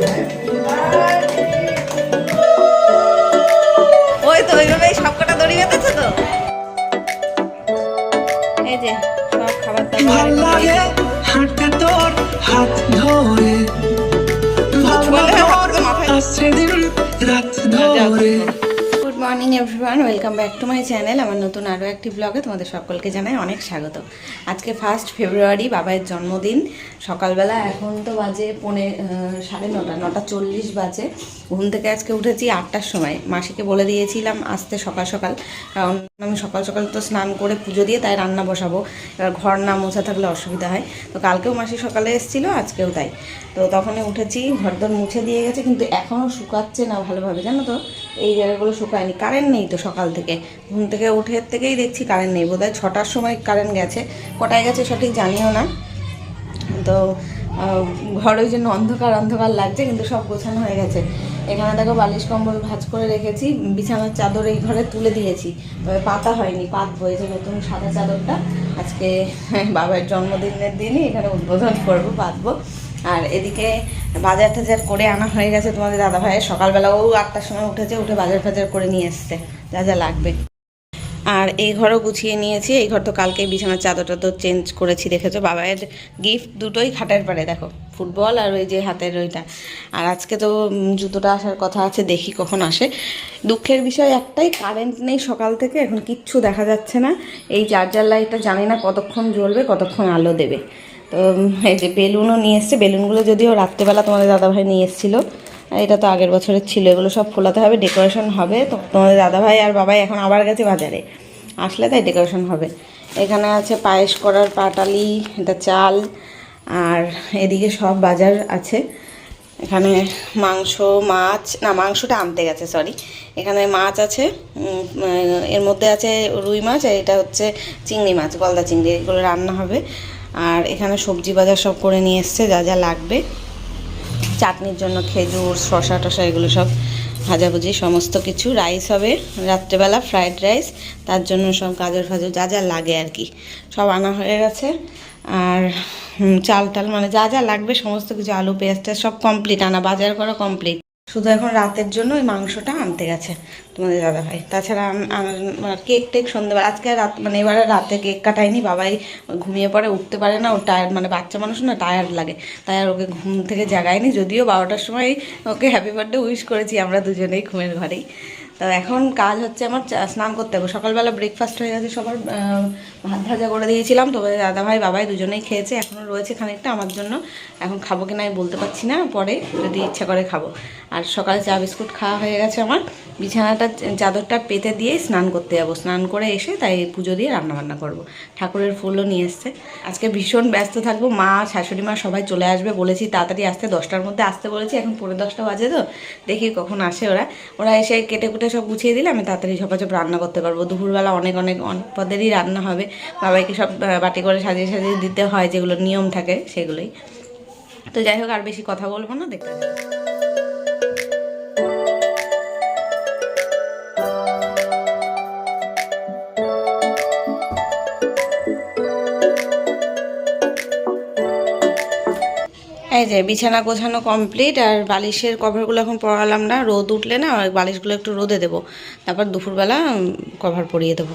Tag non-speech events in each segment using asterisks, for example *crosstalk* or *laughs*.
ওই everyone, welcome back to my channel. আমার নতুন আরও একটি ব্লগে তোমাদের সকলকে জানাই অনেক স্বাগত। আজকে ফার্স্ট ফেব্রুয়ারি বাবাইয়ের জন্মদিন। সকালবেলা এখন তো বাজে পৌনে সাড়ে নটা নটা চল্লিশ বাজে। ঘুম থেকে আজকে উঠেছি আটটার সময়। মাসিকে বলে দিয়েছিলাম আসতে সকাল সকাল, কারণ আমি সকাল সকাল তো স্নান করে পুজো দিয়ে তাই রান্না বসাবো। এবার ঘর না মোছা থাকলে অসুবিধা হয়। তো কালকেও মাসি সকালে এসেছিল, আজকেও তাই। তো তখনই উঠেছি, ঘরদোর মুছে দিয়ে গেছে, কিন্তু এখনও শুকাচ্ছে না ভালোভাবে, জানো তো? এই জায়গাগুলো শুকায়নি কারেন্ট নেই তো সকাল থেকে। ঘুম থেকে উঠে থেকেই দেখছি কারেন্ট নেই। বোধহয় ছটার সময় কারেন্ট গেছে। কটায় গেছে সঠিক জানিও না। তো ঘর ওই জন্য অন্ধকার অন্ধকার লাগছে, কিন্তু সব গোছানো হয়ে গেছে। এখানে দেখো বালিশ কম্বল ভাঁজ করে রেখেছি, বিছানার চাদর এই ঘরে তুলে দিয়েছি। তবে পাতা হয়নি পাতবো এই যে নতুন সাদা চাদরটা। আজকে বাবার জন্মদিনের দিনই এখানে উদ্বোধন করব পাতবো আর এদিকে বাজার টাজার করে আনা হয়ে গেছে তোমাদের দাদা ভাইয়ের সকালবেলা ও আটটার সময় উঠেছে, উঠে বাজার ফাজার করে নিয়ে এসছে। যা যা লাগবে। আর এই ঘরও গুছিয়ে নিয়েছি। এই ঘর তো কালকে বিছানার চাদরটা তো চেঞ্জ করেছি, দেখেছ? বাবায়ের গিফট দুটোই খাটের পারে দেখো। ফুটবল আর ওই যে হাতের ওইটা। আর আজকে তো জুতোটা আসার কথা আছে, দেখি কখন আসে। দুঃখের বিষয় একটাই কারেন্ট নেই সকাল থেকে, এখন কিচ্ছু দেখা যাচ্ছে না। এই চার্জার লাইটটা জানি না কতক্ষণ জ্বলবে, কতক্ষণ আলো দেবে। তো এই যে বেলুনও নিয়ে এসছে। বেলুনগুলো যদিও রাত্রেবেলা তোমাদের দাদাভাই নিয়ে এসেছিল। এটা তো আগের বছরের ছিল, এগুলো সব ফোলাতে হবে ডেকোরেশন হবে। তো তোমাদের দাদাভাই আর বাবাই এখন আবার গেছে বাজারে। আসলে তাই ডেকোরেশন হবে। এখানে আছে পায়েস করার পাটালি, এটা চাল, আর এদিকে সব বাজার আছে। এখানে মাংস, মাছ, না, মাংসটা আনতে গেছে সরি এখানে মাছ আছে এর মধ্যে আছে রুই মাছ, আর এটা হচ্ছে চিংড়ি মাছ, গলদা চিংড়ি, এগুলো রান্না হবে। আর এখানে সবজি বাজার সব করে নিয়ে এসছে, যা যা লাগবে। চাটনির জন্য খেজুর শশা টশা এগুলো সব ভাজাভুজি, সমস্ত কিছু। রাইস হবে রাত্রেবেলা, ফ্রায়েড রাইস, তার জন্য সব গাজর ফাজর যা যা লাগে আর কি। সব আনা হয়ে গেছে। আর চাল টাল মানে যা যা লাগবে, সমস্ত কিছু, আলু, পেঁয়াজ সব কমপ্লিট আনা, বাজার করা কমপ্লিট শুধু এখন রাতের জন্য ওই মাংসটা আনতে গেছে তোমাদের দাদাভাই। তাছাড়া কেক টেক সন্ধ্যেবেলা, আজকে রাত মানে এবারে রাতে কেক কাটায়নি, বাবাই ঘুমিয়ে পড়ে, উঠতে পারে না, ও টায়ার্ড মানে বাচ্চা মানুষ না টায়ার্ড লাগে। তাই আর ওকে ঘুম থেকে জাগায়নি, যদিও বারোটার সময় ওকে হ্যাপি বার্থডে উইশ করেছি, আমরা দুজনেই ঘুমের ঘরেই। তো এখন কাজ হচ্ছে আমার স্নান করতে হবে। সকালবেলা ব্রেকফাস্ট হয়ে গেছে, সবার ভাত ভাজা করে দিয়েছিলাম। তবে দাদা ভাই বাবাই দুজনেই খেয়েছে এখনও রয়েছে খানিকটা আমার জন্য। এখন খাব কিনা আমি বলতে পারছি না, পরে যদি ইচ্ছা করে খাব। আর সকালে চা বিস্কুট খাওয়া হয়ে গেছে আমার। বিছানাটা, চাদরটা পেতে দিয়ে স্নান করতে যাব। স্নান করে এসে তাই পুজো দিয়ে রান্না বান্না করব। ঠাকুরের ফুলও নিয়ে এসছে। আজকে ভীষণ ব্যস্ত থাকব। মা, শাশুড়ি মা সবাই চলে আসবে বলেছি, তাড়াতাড়ি আসতে। দশটার মধ্যে আসতে বলেছি, এখন পনেরো দশটা বাজে তো। দেখি কখন আসে ওরা। ওরা এসে কেটে কুটে সব গুছিয়ে দিলে আমি তাড়াতাড়ি ঝপাঝপ রান্না করতে পারব। দুপুরবেলা অনেক অনেক অনেক পদেরই রান্না হবে। বাবাইকে সব বাটি করে সাজিয়ে সাজিয়ে দিতে হয় যেগুলো নিয়ম থাকে সেগুলোই। তো যাই হোক, আর বেশি কথা বলব না, দেখতে এই যে বিছানা গোছানো কমপ্লিট আর বালিশের কভারগুলো এখন পরালাম না, রোদ উঠলে না বালিশগুলো একটু রোদে দেবো। তারপর দুপুরবেলা কভার পরিয়ে দেবো।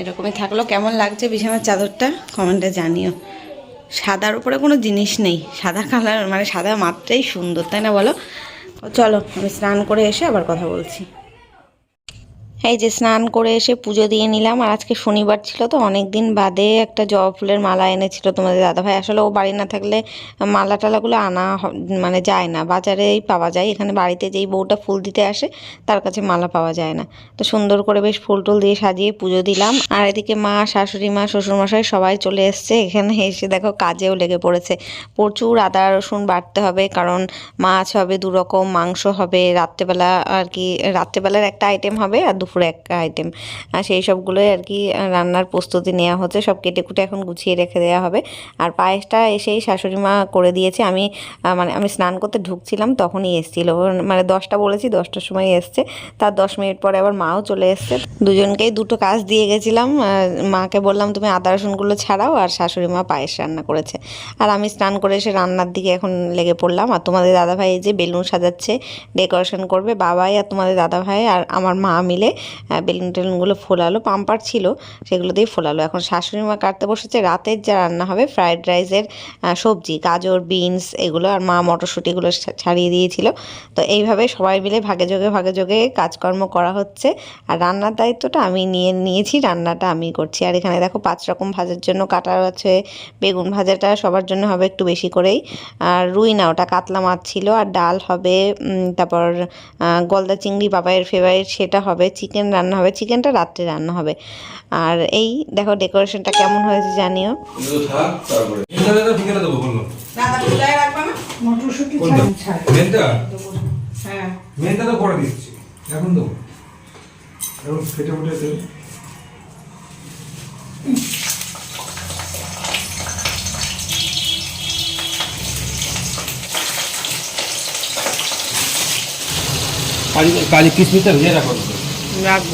এরকমই থাকল। কেমন লাগছে বিছানার চাদরটা? কমেন্টে জানিও। সাদার উপরে কোনো জিনিস নেই। সাদা কালার মানে সাদা মাত্রাই সুন্দর, তাই না বলো? চলো, আমি স্নান করে এসে আবার কথা বলছি। এই যে স্নান করে এসে পুজো দিয়ে নিলাম। আর আজকে শনিবার ছিল তো অনেক দিন বাদে একটা জবা ফুলের মালা এনেছিল তোমাদের দাদাভাই। আসলে ও বাড়ি না থাকলে মালা টালাগুলো আনা মানে যায় না। বাজারেই পাওয়া যায়। এখানে বাড়িতে যেই বউটা ফুল দিতে আসে, তার কাছে মালা পাওয়া যায় না। তো সুন্দর করে বেশ ফুল টুল দিয়ে সাজিয়ে পুজো দিলাম। আর এদিকে মা, শাশুড়ি মা, শ্বশুরমশাই সবাই চলে এসছে। এখানে এসে দেখো কাজেও লেগে পড়েছে। প্রচুর আদা, রসুন বাড়তে হবে, কারণ মাছ হবে দু রকম মাংস হবে, রাত্রেবেলা আর কি, রাত্রেবেলার একটা আইটেম হবে, আর দুপুর একটা আইটেম আর সেই সবগুলোই আর কি রান্নার প্রস্তুতি নেওয়া হচ্ছে। সব কেটে কুটে এখন গুছিয়ে রেখে দেওয়া হবে। আর পায়েসটা এসেই শাশুড়ি মা করে দিয়েছে। আমি মানে আমি স্নান করতে ঢুকছিলাম, তখনই এসেছিল। মানে দশটা বলেছি, দশটার সময় এসছে। তার দশ মিনিট পরে আবার মাও চলে এসছে। দুজনকেই দুটো কাজ দিয়ে গেছিলাম। মাকে বললাম, তুমি আদা রসুনগুলো ছাড়াও আর শাশুড়ি মা পায়েস রান্না করেছে। আর আমি স্নান করে এসে রান্নার দিকে এখন লেগে পড়লাম। আর তোমাদের দাদাভাই যে বেলুন সাজাচ্ছে, ডেকোরেশন করবে, বাবাই আর তোমাদের দাদাভাই আর আমার মা মিলে বেলুন টেলুনগুলো ফোলালো, পাম্পার ছিল, সেগুলো দিয়ে ফোলালো। এখন শাশুড়ি মা কাটতে বসেছে, রাতের যা রান্না হবে, ফ্রায়েড রাইসের সবজি, গাজর, বিনস, এগুলো আর মা মটরশুঁটিগুলো ছাড়িয়ে দিয়েছিল। তো এইভাবে সবাই মিলে ভাগে যোগে ভাগে যোগে কাজকর্ম করা হচ্ছে। আর রান্নার দায়িত্বটা আমি নিয়ে, নিয়েছি, রান্নাটা আমি করছি। আর এখানে দেখো পাঁচ রকম ভাজার জন্য কাটা আছে, বেগুন ভাজাটা সবার জন্য হবে একটু বেশি করেই। আর রুই না, ওটা কাতলা মাছ ছিল, আর ডাল হবে তারপর গলদা চিংড়ি, বাবাইয়ের ফেভারিট সেটা হবে চিকেন রান্না হবে চিকেনটা রাত্রে রান্না হবে। আর এই দেখো ডেকোরেশনটা কেমন হয়েছে জানিও। হ্যাঁ। এখন দেবো। এখন ফেটে ফুটে কালি কালি কিসমিসটা ভিজে রাখো। রাখব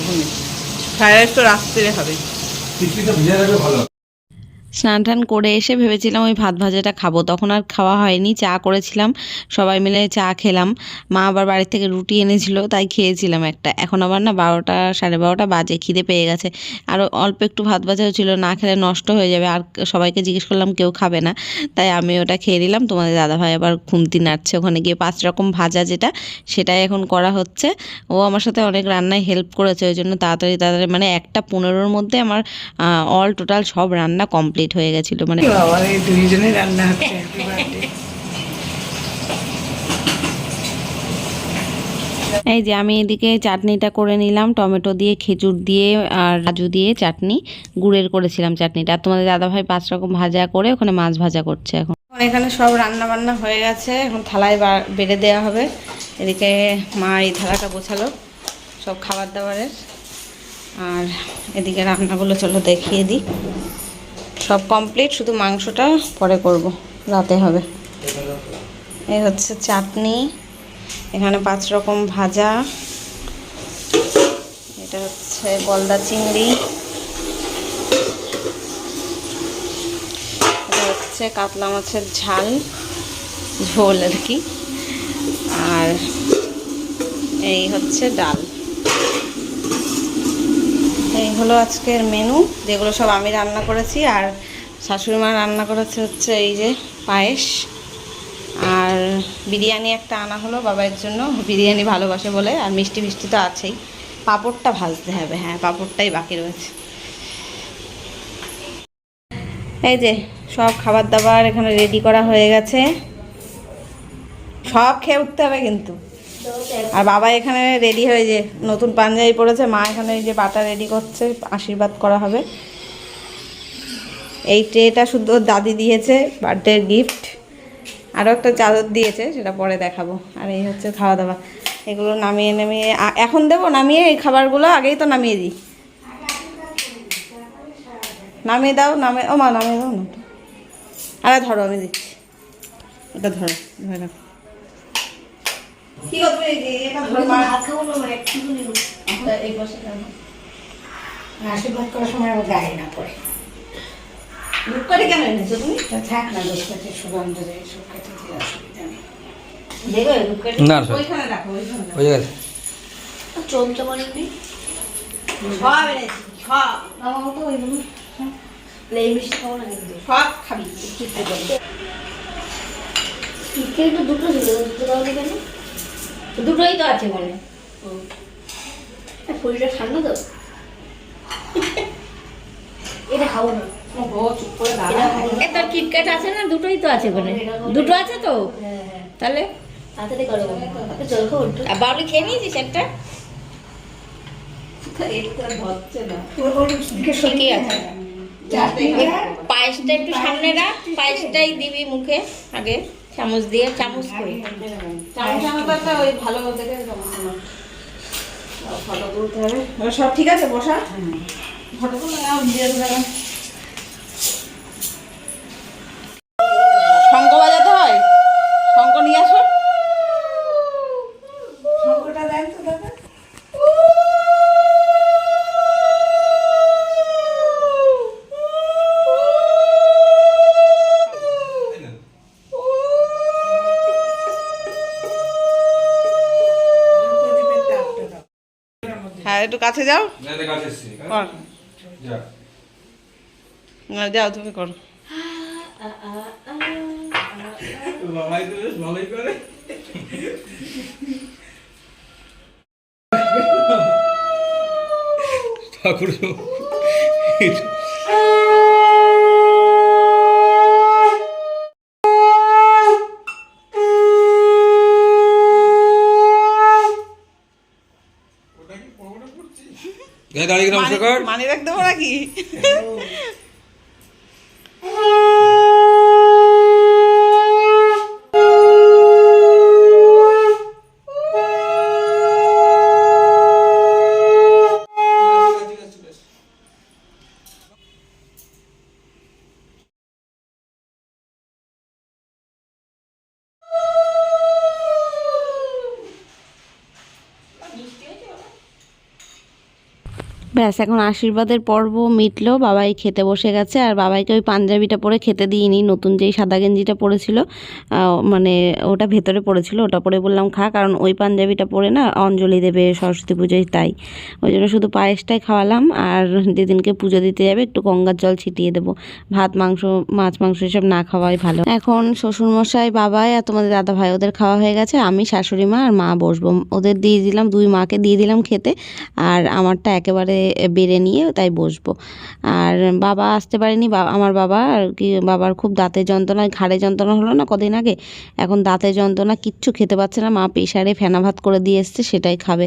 ফ্রাইড রাইস তো রাত্রে হবে। স্নান টান করে এসে ভেবেছিলাম ওই ভাত ভাজাটা খাব। তখন আর খাওয়া হয়নি, চা করেছিলাম, সবাই মিলে চা খেলাম। মা আবার বাড়ি থেকে রুটি এনেছিল, তাই খেয়েছিলাম একটা। এখন আবার না বারোটা, সাড়ে বারোটা বাজে, খিদে পেয়ে গেছে। আর অল্প একটু ভাত ভাজাও ছিল, না খেলে নষ্ট হয়ে যাবে। আর সবাইকে জিজ্ঞেস করলাম, কেউ খাবে না? তাই আমি ওটা খেয়ে নিলাম। তোমাদের দাদাভাই আবার খুন্তি নাড়ছে ওখানে গিয়ে। পাঁচ রকম ভাজা যেটা, সেটাই এখন করা হচ্ছে। ও আমার সাথে অনেক রান্নায় হেল্প করেছে, ওই জন্য তাড়াতাড়ি তাড়াতাড়ি মানে একটা পনেরোর মধ্যে আমার অল টোটাল সব রান্না কমপ্লিট হয়ে গেছিল মানে *laughs* এই দুইজনে রান্না হচ্ছে এই যে আমি এদিকে চাটনিটা করে নিলাম টমেটো দিয়ে খেজুর দিয়ে আর রাজু দিয়ে চাটনি গুড়ের করেছিলাম চাটনিটা। আর তোমাদের দাদাভাই পাঁচ রকম ভাজা করে ওখানে মাছ ভাজা করছে এখন। এখানে সব রান্না বান্না হয়ে গেছে এখন থালায় বেড়ে দেওয়া হবে। এদিকে মা এই থালাটা গোছালো সব খাবার দাবারের। আর এদিকে রান্নাগুলো চলো দেখিয়ে দিই। সব কমপ্লিট শুধু মাংসটা পরে করব, রাতে হবে। এই হচ্ছে চাটনি, এখানে পাঁচ রকম ভাজা, এটা হচ্ছে গলদা চিংড়ি, এটা হচ্ছে কাতলা মাছের ঝাল, ঝোল আর কি, আর এই হচ্ছে ডাল। এই হলো আজকের মেনু যেগুলো সব আমি রান্না করেছি, আর শাশুড়ি মা রান্না করেছে হচ্ছে এই যে পায়েস। আর বিরিয়ানি একটা আনা হলো বাবার জন্য, বিরিয়ানি ভালোবাসে বলে, আর মিষ্টি মিষ্টি তো আছেই। পাঁপড়টা ভাজতে হবে হ্যাঁ পাঁপড়টাই বাকি রয়েছে। এই যে সব খাবার দাবার এখানে রেডি করা হয়ে গেছে। সব খেয়ে উঠতে হবে কিন্তু। আর বাবা এখানে রেডি হয়ে যে নতুন পাঞ্জাবি পরেছে, মা এখানে যে বাটা রেডি করছে, আশীর্বাদ করা হবে। এই ট্রেটা শুধু দাদি দিয়েছে বার্থডে গিফট আরও একটা চাদর দিয়েছে, সেটা পরে দেখাবো। আর এই হচ্ছে খাওয়া দাওয়া এগুলো নামিয়ে নামিয়ে এখন দেবো, নামিয়ে এই খাবারগুলো আগেই তো নামিয়ে দিই। নামিয়ে দাও, নামে, ও মা, নামিয়ে দাও না আরে ধরো, আমি দিচ্ছি। এটা ধরো, ধরে রাখো। কি করবে এই যে এটা ধরো মা এই পাশে রাখো। আশীর্বাদ করার সময় আবার গায়ে না পড়ে। ধূপকাঠি কেন এনেছো তুমি? তা থাক না দোষ সুগন্ধ দেয় সব দিয়ে অসুবিধা নেই। দেখো ধূপকাঠি না, ওইখানে রাখো ওইখানে রাখো। গেছে সব এনেছি সব। সব খাবি কিন্তু দুটো ছিল দুটো কেন? দুটোই তো আছে মনে শরীরটা ঠান্ডা তো। এটা খাব না। তোর কিটক্যাট আছে না? দুটোই তো আছে মনে দুটো আছে তো? তাহলে? তাড়াতাড়ি করো একটা জল খাব একটু। আর বাবলি খেয়ে নিয়েছিস একটা? ঠিকই আছে। পায়েসটা একটু সামনে রাখ। পায়েসটাই দিবি মুখে আগে। চামচ দিয়ে চামচ করে। ফটো তুলতে হবে। এবার সব ঠিক আছে বসা? ফটো তুলে একটু কাছে যাও। না, যাও তুমি করে। ঠাকুর। দাঁড়িয়ে নমস্কার কর মানি রাখ দেবো নাকি? ব্যাস, এখন আশীর্বাদের পর্ব মিটলো। বাবাই খেতে বসে গেছে, আর বাবাইকে ওই পাঞ্জাবিটা পরে খেতে দিইনি। নতুন যেই সাদা গেঞ্জিটা পরেছিল মানে ওটা ভেতরে পড়েছিল, ওটা পরে বললাম, খা। কারণ ওই পাঞ্জাবিটা পরে না অঞ্জলি দেবে, সরস্বতী পুজোয়, তাই। ওই জন্য শুধু পায়েসটাই খাওয়ালাম, আর যেদিনকে পুজো দিতে যাবে, একটু গঙ্গার জল ছিটিয়ে দেবো। ভাত, মাংস, মাছ, মাংস এসব না খাওয়াই ভালো। এখন শ্বশুরমশাই, বাবাই আর তোমাদের দাদা ভাই ওদের খাওয়া হয়ে গেছে। আমি, শাশুড়ি মা আর মা বসবো। ওদের দিয়ে দিলাম, দুই মাকে দিয়ে দিলাম খেতে, আর আমারটা একেবারে বেড়ে নিয়ে তাই বসবো। আর বাবা আসতে পারেনি আমার বাবা আর কি, বাবার খুব দাঁতের যন্ত্রণা, ঘাড়ে যন্ত্রণা হলো না কদিন আগে? এখন দাঁতের যন্ত্রণা কিচ্ছু খেতে পাচ্ছে না, মা প্রেশারে ফেনা ভাত করে দিয়ে এসছে, সেটাই খাবে।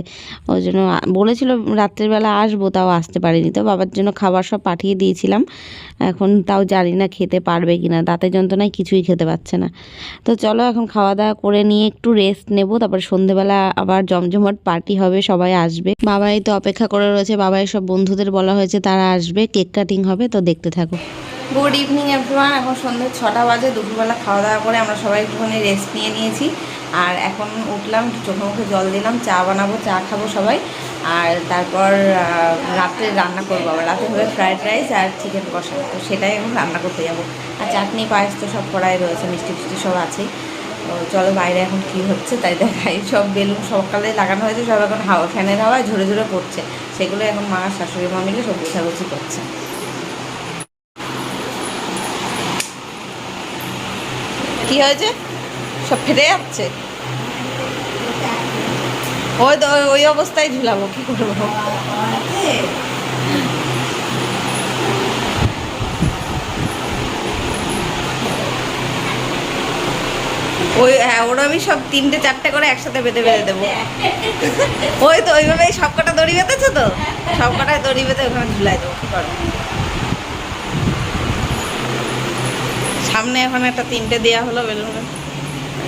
ওই জন্য বলেছিল রাত্রেবেলা আসব, তাও আসতে পারিনি। তো বাবার জন্য খাবার সব পাঠিয়ে দিয়েছিলাম। এখন তাও জানি না খেতে পারবে কি না দাঁতের যন্ত্রণায় কিছুই খেতে পাচ্ছে না। তো চলো এখন খাওয়া দাওয়া করে নিয়ে একটু রেস্ট নেব, তারপর সন্ধেবেলা আবার জমজমাট পার্টি হবে, সবাই আসবে। বাবাই তো অপেক্ষা করে রয়েছে, বাবাই সব বন্ধুদের বলা হয়েছে তারা আসবে, কেক কাটিং হবে, তো দেখতে থাকো। গুড ইভিনিং এভরিওয়ান এখন সন্ধ্যে ছটা বাজে, দুপুরবেলা খাওয়া দাওয়া করে আমরা সবাই একটুখানি রেস্ট নিয়ে নিয়েছি। আর এখন উঠলাম, চোখে মুখে জল দিলাম, চা বানাবো, চা খাব সবাই। আর তারপর রাত্রে রান্না করব আবার। রাতে হবে ফ্রাইড রাইস আর চিকেন কষা। তো সেটাই এখন রান্না করতে যাব। আর চাটনি, পায়েস তো সব করাই রয়েছে মিষ্টি ফিষ্টি সব আছেই। চলো বাইরে এখন কি হচ্ছে তাই দেখাই। সব বেলুন সকালে লাগানো হয়েছে, সব এখন হাওয়া, ফ্যানের হাওয়ায় ঝরে ঝরে পড়ছে। সেগুলো এখন মা, শাশুড়ি, মা মিলে সব গোছাগুছি করছে। কি হয়েছে? সব ফেটে যাচ্ছে? ওই ওই অবস্থায় ঝুলাবো, কি করব? ওই হ্যাঁ ওরা আমি সব তিনটে, চারটে করে একসাথে বেঁধে বেঁধে দেবো। ওই তো, ওইভাবেই সব কটা দড়ি বেঁধেছো তো? সব কটায় দড়ি বেঁধে ওখানে ঝুলাই দেবো, কি করব? সামনে এখন একটা তিনটে দেওয়া হলো বেলুন।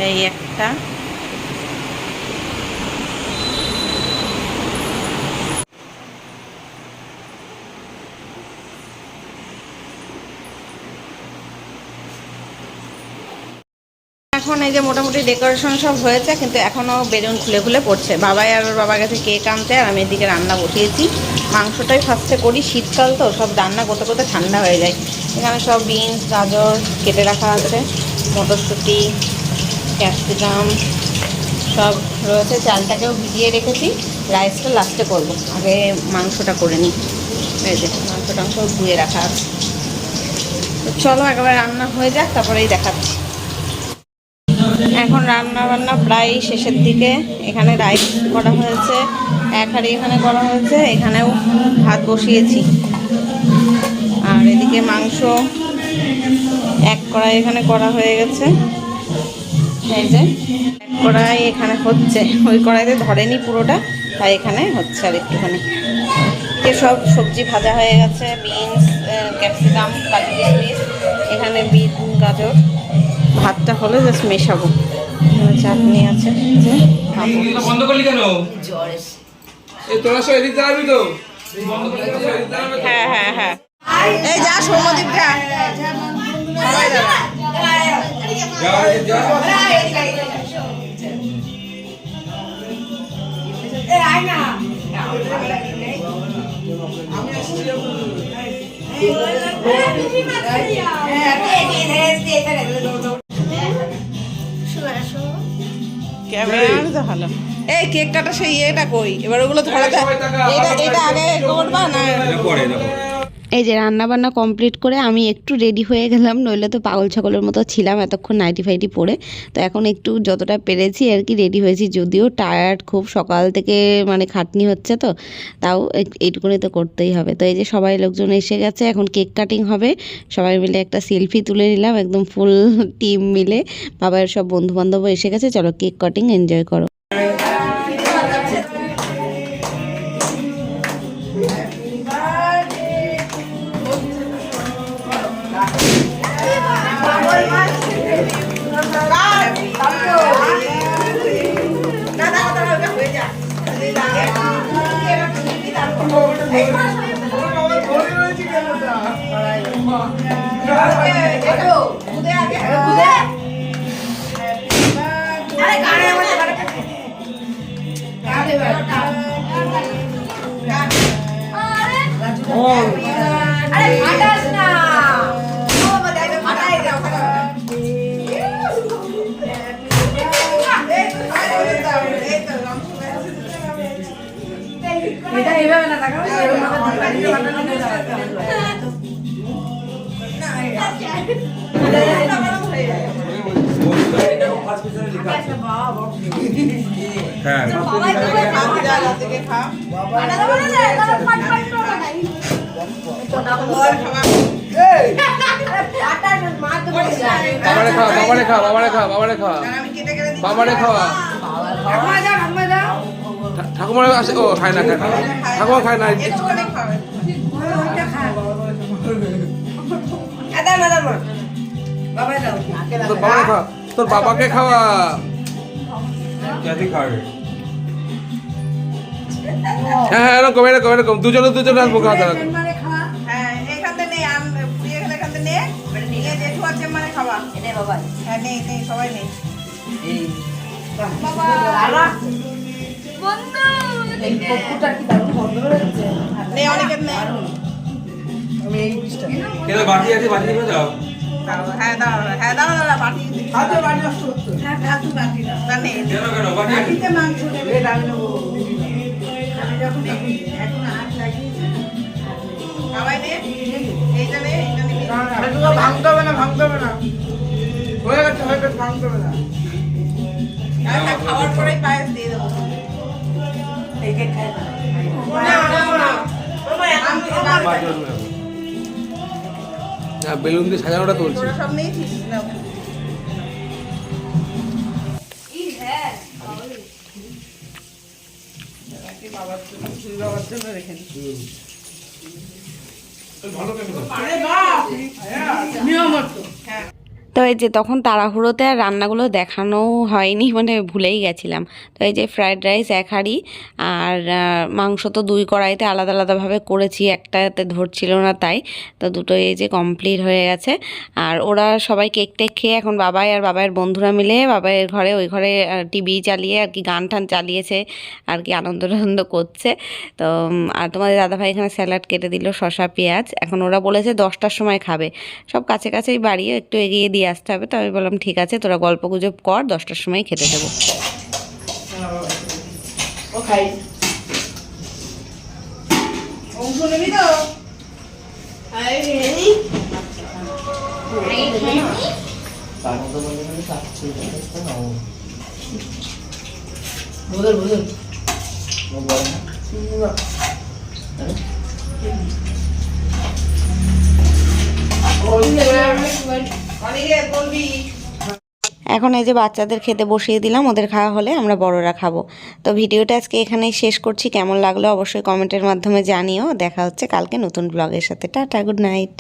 এই একটা। এখন এই যে মোটামুটি ডেকোরেশন সব হয়েছে, কিন্তু এখনও বেলুন খুলে খুলে পড়ছে। বাবাই আর ওর বাবার কাছে কেক আনতে, আর আমি এদিকে রান্না বসিয়েছি। মাংসটাই ফার্স্টে করি, শীতকাল তো, সব রান্না করতে করতে ঠান্ডা হয়ে যায়। এখানে সব বিনস গাজর কেটে রাখা আছে, মটরশুঁটি ক্যাপসিকাম সব রয়েছে। চালটাকেও ভিজিয়ে রেখেছি রাইসটা লাস্টে করব। আগে মাংসটা করে নিই। এই যে মাংস টাংস ধুয়ে রাখা আছে। চলো, একবার রান্না হয়ে যাক, তারপরেই দেখাচ্ছি। এখন রান্না বান্না প্রায় শেষের দিকে। এখানে রাইস করা হয়েছে, এক হাঁড়ি এখানে করা হয়েছে, এখানেও ভাত বসিয়েছি। আর এদিকে মাংস এক কড়াই এখানে করা হয়ে গেছে। এই যে, এক কড়াই এখানে হচ্ছে। ওই কড়াইতে ধরেনি পুরোটা, তাই এখানে হচ্ছে আর একটুখানি। সব সবজি ভাজা হয়ে গেছে, বিনস ক্যাপসিকাম, কাজু কিশমিশ, এখানে বিট গাজর। ভাতটা হলে জাস্ট মেশাবো চাটনি আছে। বন্ধ করলি কেন? হ্যাঁ হ্যাঁ হ্যাঁ এই যা সৌমদীপ যা সবাই ক্যামেরা ভালো। এই কেক কাটা সেই ইয়েটা কই? এবার ওগুলো ধরা এটা এটা আগে করবা না? এটা পরে। এই যে রান্না বান্না কমপ্লিট করে আমি একটু রেডি হয়ে গেলাম, নইলে তো পাগল ছাগলের মতো ছিলাম এতক্ষণ নাইটি ফাইটি পরে তো এখন একটু যতটা পেরেছি আর কি রেডি হয়েছি, যদিও টায়ার্ড খুব সকাল থেকে মানে খাটনি হচ্ছে তো, তাও এইটুকুনি তো করতেই হবে। তো এই যে সবাই লোকজন এসে গেছে, এখন কেক কাটিং হবে। সবাই মিলে একটা সেলফি তুলে নিলাম, একদম ফুল টিম *laughs* মিলে। বাবার সব বন্ধু বান্ধব এসে গেছে, চলো কেক কাটিং এনজয় করো। Amen. হ্যাঁ বাবারে খাওয়া বাবারে খাওয়া বাবারে খাওয়া বাবারে খাওয়া। বাবারে খাওয়া। ঠাকুমার আসে ও খায় না খায় না। ঠাকুমা খায় না। তোর বাবারে খাওয়া তোর বাবাকে খাওয়া। হ্যাঁ হ্যাঁ এরকম এরকম এরকম। দুজনে দুজনে আসব খাওয়া দাওয়া। হ্যাঁ এখান নেই আন খাওয়া হ্যাঁ বাটি আছে বাটি হ্যাঁ হ্যাঁ দাঁড়াও দাঁড়াও বাটি হাতে বাটি নষ্ট হচ্ছে। হ্যাঁ হাতে বাটি না না। কেন কেন বাটি আছে? মাংস নেবে আমি নেব। আমি যখন এখন হাত লাগিয়েছি সবাই নে এইটা নে এইটা নিবি ভাঙতে হবে না ভাঙতে হবে না। হয়ে গেছে হয়ে গেছে ভাঙতে হবে না। খাওয়ার পরেই পায়েস দিয়ে দেবো। না, হ্যাঁ বেলুন দিয়ে সাজানোটা তুলছি তোরা সব নিয়েছিস তো এই যে তখন তাড়াহুড়োতে আর রান্নাগুলো দেখানো হয়নি মানে ভুলেই গেছিলাম। তো এই যে ফ্রায়েড রাইস এক হাঁড়ি, আর মাংস তো দুই কড়াইতে আলাদা আলাদাভাবে করেছি, একটাতে ধরছিল না তাই, তো দুটো এই যে কমপ্লিট হয়ে গেছে। আর ওরা সবাই কেক টেক খেয়ে এখন বাবাই আর বাবাইয়ের বন্ধুরা মিলে বাবাইয়ের ঘরে, ওই ঘরে টিভি চালিয়ে আর কি গান টান চালিয়েছে, আর কি আনন্দ টানন্দ করছে। তো আর তোমাদের দাদাভাই এখানে স্যালাড কেটে দিল, শসা, পেঁয়াজ। এখন ওরা বলেছে দশটার সময় খাবে। সব কাছে কাছেই বাড়িয়ে একটু এগিয়ে দিয়ে আসতে হবে তো আমি বললাম ঠিক আছে তোরা গল্প গুজব কর দশটার সময় খেতে দেবো। অংশ নিবি তো? অনেকে বলবি এখন এই যে বাচ্চাদের খেতে বসিয়ে দিলাম, ওদের খাওয়া হলে আমরা বড়রা খাব। তো ভিডিওটা আজকে এখানেই শেষ করছি। কেমন লাগল অবশ্যই কমেন্টের মাধ্যমে জানিও। দেখা হচ্ছে কালকে নতুন ব্লগের সাথে। Tata good night